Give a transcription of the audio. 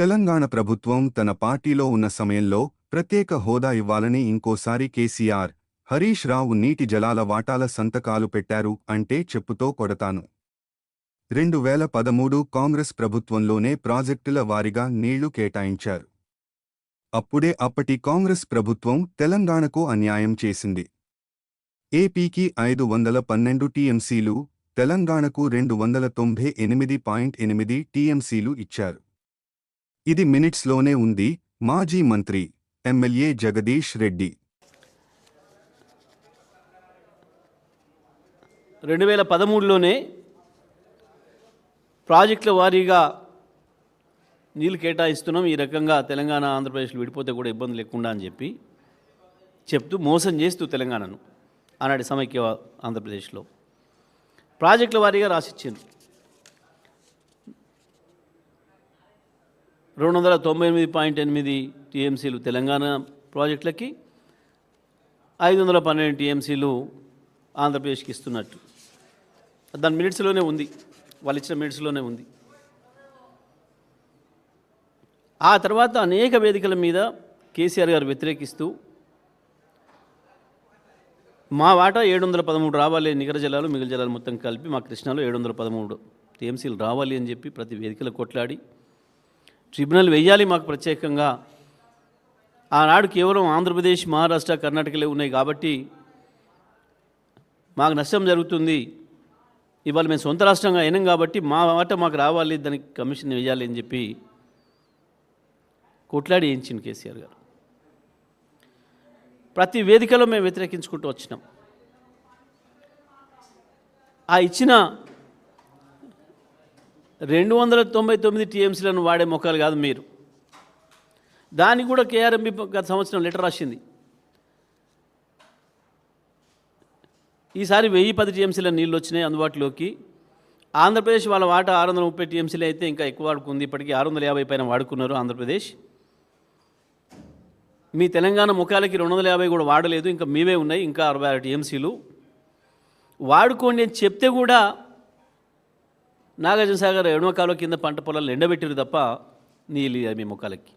తెలంగాణ ప్రభుత్వం తన పార్టీలో ఉన్న సమయంలో ప్రత్యేక హోదా ఇవ్వాలని ఇంకోసారి కేసీఆర్ హరీష్ రావు నీటి జలాల వాటాల సంతకాలు పెట్టారు అంటే చెప్పుతో కొడతాను. రెండు వేల పదమూడు కాంగ్రెస్ ప్రభుత్వంలోనే ప్రాజెక్టుల వారీగా నీళ్ళు కేటాయించారు. అప్పుడే అప్పటి కాంగ్రెస్ ప్రభుత్వం తెలంగాణకు అన్యాయం చేసింది. ఏపీకి ఐదు వందల పన్నెండు టీఎంసీలు తెలంగాణకు రెండు వందల తొంభై ఎనిమిది పాయింట్ ఎనిమిది టీఎంసీలు ఇచ్చారు. ఇది మినిట్స్లోనే ఉంది మాజీ మంత్రి ఎమ్మెల్యే జగదీష్ రెడ్డి. రెండు వేల పదమూడులోనే ప్రాజెక్టుల వారీగా నీళ్ళు కేటాయిస్తున్నాం. ఈ రకంగా తెలంగాణ ఆంధ్రప్రదేశ్లో విడిపోతే కూడా ఇబ్బంది లేకుండా అని చెప్పి చెప్తూ మోసం చేస్తూ తెలంగాణను ఆనాటి సమైక్య ఆంధ్రప్రదేశ్లో. ప్రాజెక్టుల వారీగా రాసిచ్చింది రెండు వందల తొంభై ఎనిమిది పాయింట్ ఎనిమిది టీఎంసీలు తెలంగాణ ప్రాజెక్టులకి ఐదు వందల పన్నెండు టీఎంసీలు ఆంధ్రప్రదేశ్కి ఇస్తున్నట్టు. దాని మినిట్స్లోనే ఉంది వాళ్ళు ఇచ్చిన మినిట్స్లోనే ఉంది. ఆ తర్వాత అనేక వేదికల మీద కేసీఆర్ గారు వ్యతిరేకిస్తూ మా వాటా ఏడు వందల పదమూడు రావాలి నిగర జిల్లాలు మిగిలిన జలాలు మొత్తం కలిపి మా కృష్ణాలో ఏడు వందల పదమూడు టీఎంసీలు రావాలి అని చెప్పి ప్రతి వేదికలో కొట్లాడి ట్రిబ్యునల్ వెయ్యాలి మాకు ప్రత్యేకంగా. ఆనాడు కేవలం ఆంధ్రప్రదేశ్ మహారాష్ట్ర కర్ణాటకలే ఉన్నాయి కాబట్టి మాకు నష్టం జరుగుతుంది. ఇవాళ మేము సొంత రాష్ట్రంగా అయినాం కాబట్టి మా వాట మాకు రావాలి దానికి కమిషన్ వేయాలి అని చెప్పి కొట్లాడి వేయించింది కేసీఆర్ గారు. ప్రతి వేదికలో మేము వ్యతిరేకించుకుంటూ వచ్చినాం. ఆ ఇచ్చిన రెండు వందల తొంభై తొమ్మిది టీఎంసీలను వాడే మొక్కలు కాదు మీరు. దానికి కూడా కేఆర్ఎంబి గత సంవత్సరం లెటర్ రాసింది. ఈసారి వెయ్యి పది టీఎంసీల నీళ్ళు వచ్చినాయి అందుబాటులోకి. ఆంధ్రప్రదేశ్ వాళ్ళ వాటా ఆరు వందల ముప్పై టీఎంసీలు అయితే ఇంకా ఎక్కువ వాడుకుంది ఇప్పటికీ ఆరు వందల యాభై పైన వాడుకున్నారు ఆంధ్రప్రదేశ్. మీ తెలంగాణ ముఖాలకి రెండు వందల యాభై కూడా వాడలేదు. ఇంకా మీవే ఉన్నాయి. ఇంకా అరవై ఆరు టీఎంసీలు. వాడుకోండి అని చెప్తే కూడా నాగార్జున సాగర్ ఎడమ కింద పంట పొలాలు ఎండబెట్టారు తప్ప నీళ్ళు మీ ముఖాలకి.